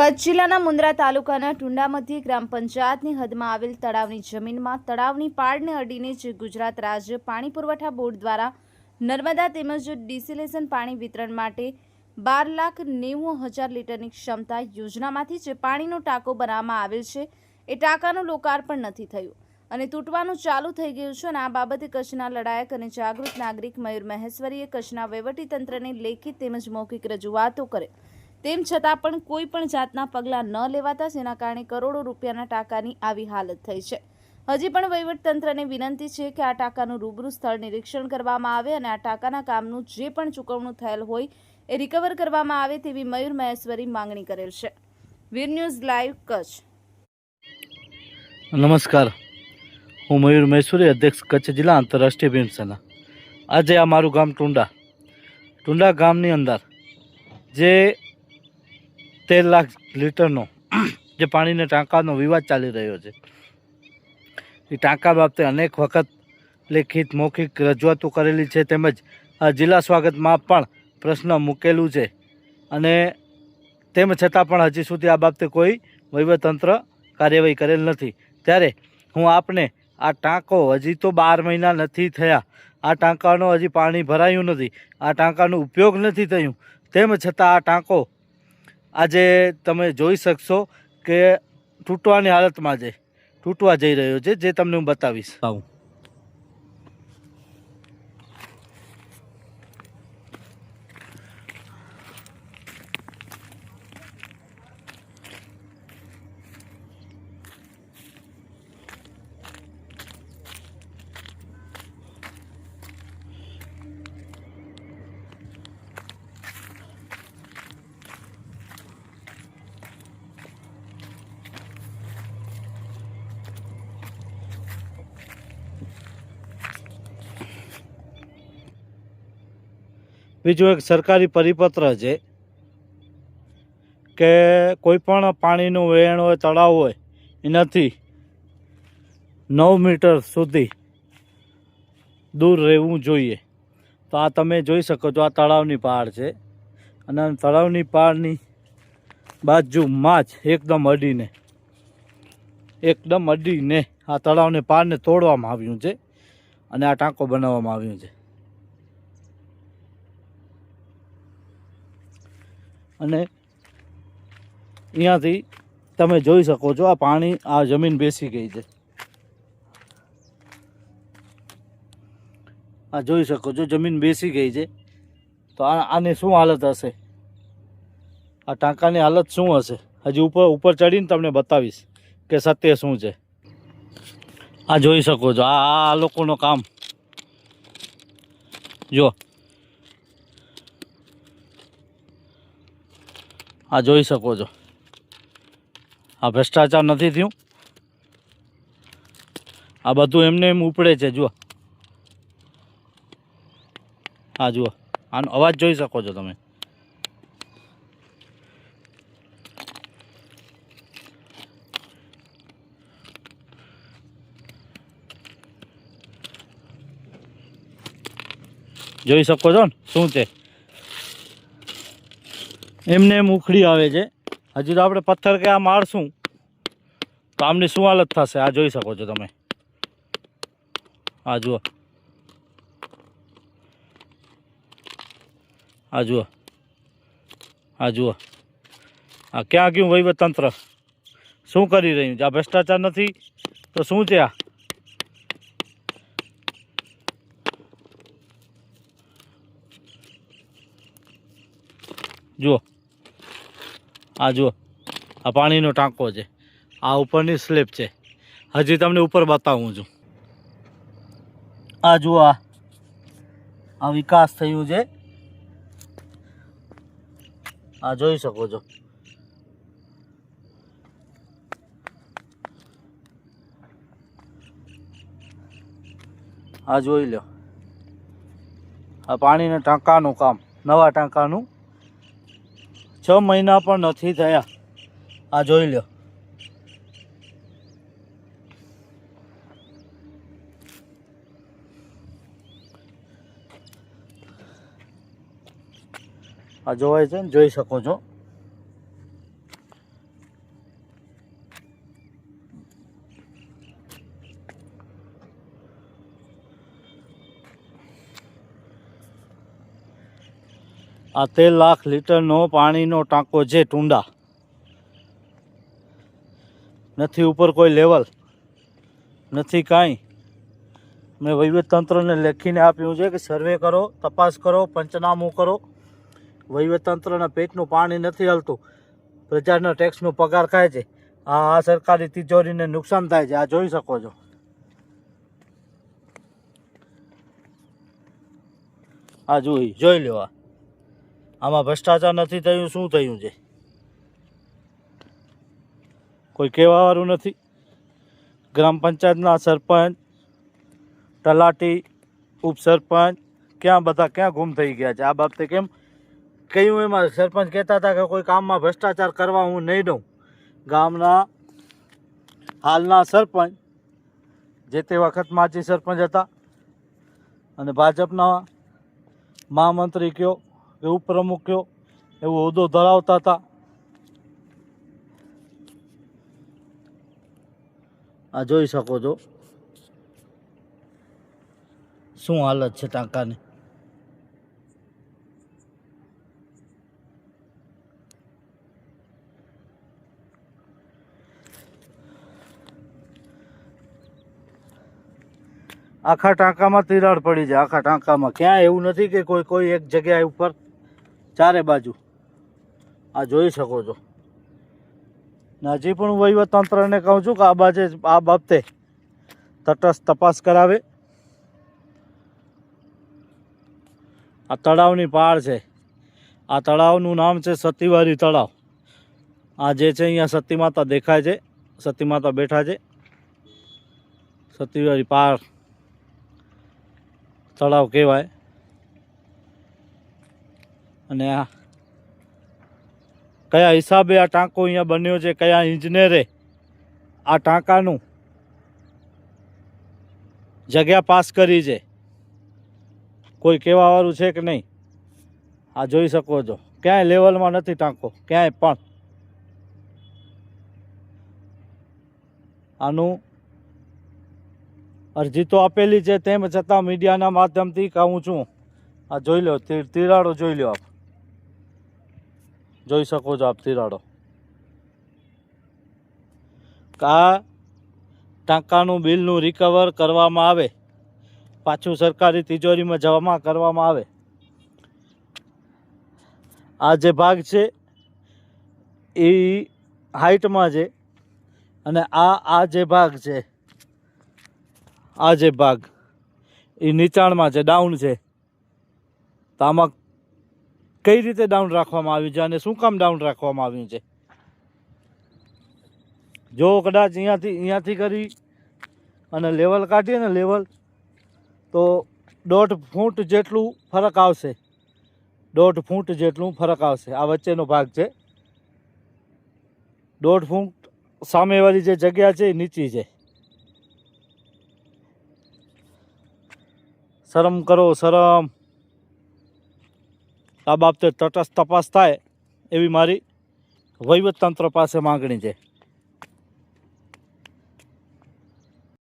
કચ્છ જિલ્લાના મુન્દ્રા તાલુકાના ટુંડા ગ્રામ પંચાયતની હદમાં આવેલ તળાવની જમીનમાં તળાવની પાળને અડીને જ ગુજરાત રાજ્ય પાણી પુરવઠા બોર્ડ દ્વારા નર્મદા તેમજ ડિસેલેશન પાણી વિતરણ માટે બાર લાખ નેવું હજાર લીટરની ક્ષમતા યોજનામાંથી જે પાણીનો ટાંકો બનાવવામાં આવેલ છે, એ ટાંકાનું લોકાર્પણ નથી થયું અને તૂટવાનું ચાલુ થઈ ગયું છે અને આ બાબતે કચ્છના લડાયક અને જાગૃત નાગરિક મયુર મહેશ્વરીએ કચ્છના વહીવટીતંત્રને લેખિત તેમજ મૌખિક રજૂઆતો કરે તેમ છતાં પણ કોઈ પણ જાતના પગલાં ન લેવાતા જેના કારણે કરોડો રૂપિયાના ટાંકાની આવી હાલત થઈ છે. હજી પણ વહીવટતંત્રને વિનંતી છે કે આ ટાંકાનું રૂબરૂ સ્થળ નિરીક્ષણ કરવામાં આવે અને આ ટાંકાના કામનું જે પણ ચૂકવણું થયેલ હોય એ રિકવર કરવામાં આવે તેવી મયુર મહેશ્વરી માંગણી કરેલ છે. Veer news live Kutch. નમસ્કાર. હું મયુર મૈસુરી અધ્યક્ષ કચ્છ જિલ્લા આંતરરાષ્ટ્રીય ભીમસેના આજે આ મારું ગામ ટુંડા. ટુંડા ગામની અંદર જે તેર લાખ લીટરનો જે પાણીના ટાંકાનો વિવાદ ચાલી રહ્યો છે. એ ટાંકા બાબતે અનેક વખત લેખિત, મૌખિક રજૂઆતો કરેલી છે તેમજ જિલ્લા સ્વાગતમાં પણ પ્રશ્ન મૂકેલું છે અને તેમ છતાં પણ હજી સુધી આ બાબતે કોઈ વહીવટતંત્ર કાર્યવાહી કરેલ નથી. ત્યારે હું આપને આ ટાંકો હજી તો બાર મહિના નથી થયા. આ ટાંકાનો હજી પાણી ભરાયું નથી. આ ટાંકાનો ઉપયોગ નથી થયું. તેમ છતાં આ ટાંકો આજે તમે જોઈ શકશો કે તૂટવાની હાલતમાં છે તૂટવા જઈ રહ્યો છે, જે તમને હું બતાવીશ. આવું બીજું એક સરકારી પરિપત્ર છે કે કોઈ પણ પાણીનું વહેણ હોય, તળાવ હોય, એનાથી નવ મીટર સુધી દૂર રહેવું જોઈએ. તો આ તમે જોઈ શકો છો, આ તળાવની પહાડ છે. અને તળાવની પહાડની બાજુમાં જ એકદમ અડીને એકદમ અડીને આ તળાવને પહાડને તોડવામાં આવ્યું છે અને આ ટાંકો બનાવવામાં આવ્યું છે. અને અહીંયાથી તમે જોઈ શકો છો, આ પાણી આ જમીન બેસી ગઈ છે. આ જોઈ શકો છો, જમીન બેસી ગઈ છે. તો આની શું હાલત હશે? આ ટાંકાની હાલત શું હશે? હજી ઉપર ઉપર ચડીને તમને બતાવીશ કે સત્ય શું છે. આ જોઈ શકો છો, આ આ લોકોનું કામ. જો. આ જોઈ શકો છો. આ ભ્રષ્ટાચાર નથી થયું. આ બધું એમને એમ ઉપડે છે, જુઓ. હા જુઓ, આનો અવાજ જોઈ શકો છો તમે. જોઈ શકો છો ને શું છે? એમને એમ ઉખડી આવે છે. હજી તો આપણે પથ્થર કે આ મારશું. તો આમની શું હાલત થશે? આ જોઈ શકો છો તમે. આ જુઓ. આ જુઓ. આ જુઓ. આ ક્યાં ગયું વહીવટતંત્ર? શું કરી રહ્યું છે? આ ભ્રષ્ટાચાર નથી? તો શું છે આ? જુઓ. આ જુઓ, આ પાણીનો ટાંકો છે. આ ઉપરની સ્લેબ છે. હજી તમને ઉપર બતાવું છું. આ જુઓ આ વિકાસ થયું છે. આ જોઈ શકો છો. આ જોઈ લો. આ પાણીના ટાંકાનું કામ, નવા ટાંકાનું છ મહિના પણ નથી થયા. આ જોઈ લો આ જોવાય છે ને, જોઈ શકો છો. આ તેર લાખ લીટરનો પાણીનો ટાંકો છે ટુંડા. નથી ઉપર કોઈ લેવલ. નથી કાંઈ. મેં વહીવટતંત્રને લેખીને આપ્યું છે કે સર્વે કરો, તપાસ કરો, પંચનામું કરો. વહીવટતંત્રના પેટનું પાણી નથી હલતું. પ્રજાના ટેક્સનો પગાર ખાય છે. આ આ સરકારી તિજોરીને નુકસાન થાય છે. આ જોઈ શકો છો. આ જોઈ જોઈ લો આ. આમાં ભ્રષ્ટાચાર નથી થયું, શું થયું છે? કોઈ કહેવાવાળું નથી. ગ્રામ પંચાયતના સરપંચ, તલાટી, ઉપસરપંચ, ક્યાં બધા ક્યાં ગુમ થઈ ગયા છે? આ બાબતે કેમ? કહ્યું એમાં સરપંચ કહેતા હતા કે કોઈ કામમાં ભ્રષ્ટાચાર કરવા હું નહીં દઉં? ગામના હાલના સરપંચ, જે તે વખત માજી સરપંચ હતા અને ભાજપના મહામંત્રી કયો કે ઉપપ્રમુખ કયો, એવો હોદ્દો ધરાવતા હતા. આ જોઈ શકો છો. શું હાલત છે ટાંકાની? આખા ટાંકામાં તિરાડ પડી જાય આખા ટાંકામાં. ક્યાં એવું નથી કે કોઈ કોઈ એક જગ્યા ઉપર ચારે બાજુ. આ જોઈ શકો છો. હજી પણ હું વહીવટતંત્રને કહું છું કે આ બાજે આ બાબતે તટસ્થ તપાસ કરાવે. આ તળાવની પાળ છે. આ તળાવનું નામ છે સતીવારી તળાવ. આ જે છે અહીંયા સતી માતા દેખાય છે. સતી માતા બેઠા છે. સતીવારી પાળ તળાવ કહેવાય. અને આ કયા હિસાબે આ ટાંકો અહીંયા બન્યો છે, કયા ઇજનેરે આ ટાંકાનું જગ્યા પાસ કરી છે? કોઈ કહેવાવાળું છે કે નહીં? આ જોઈ શકો છો. ક્યાંય લેવલમાં નથી ટાંકો, ક્યાંય પણ. આનું અરજી તો આપેલી છે, તેમ છતાં મીડિયાના માધ્યમથી કહું છું. આ જોઈ લો તિરાડો જોઈ લો આપ. જોઈ શકો છો આપ તિરાડો આ ટાંકાનું બિલનું રિકવર કરવામાં આવે. પાછું સરકારી તિજોરીમાં જમા કરવામાં આવે. આ જે ભાગ છે, એ હાઈટમાં છે અને આ આ જે ભાગ છે, આ જે ભાગ, એ નીચાણમાં છે, ડાઉન છે. તો આમાં કઈ રીતે ડાઉન રાખવામાં આવ્યું છે અને શું કામ ડાઉન રાખવામાં આવ્યું છે? જો કદાચ અહીંયાથી અહીંયાથી કરી અને લેવલ કાઢીએ ને લેવલ તો દોઢ ફૂટ જેટલું ફરક આવશે. દોઢ ફૂટ જેટલું ફરક આવશે. આ વચ્ચેનો ભાગ છે. દોઢ ફૂટ સામેવાળી જે જગ્યા છે એ નીચી છે. શરમ કરો, શરમ. આ બાબતે તટસ્થ તપાસ થાય એવી મારી વહીવટતંત્ર પાસે માગણી છે.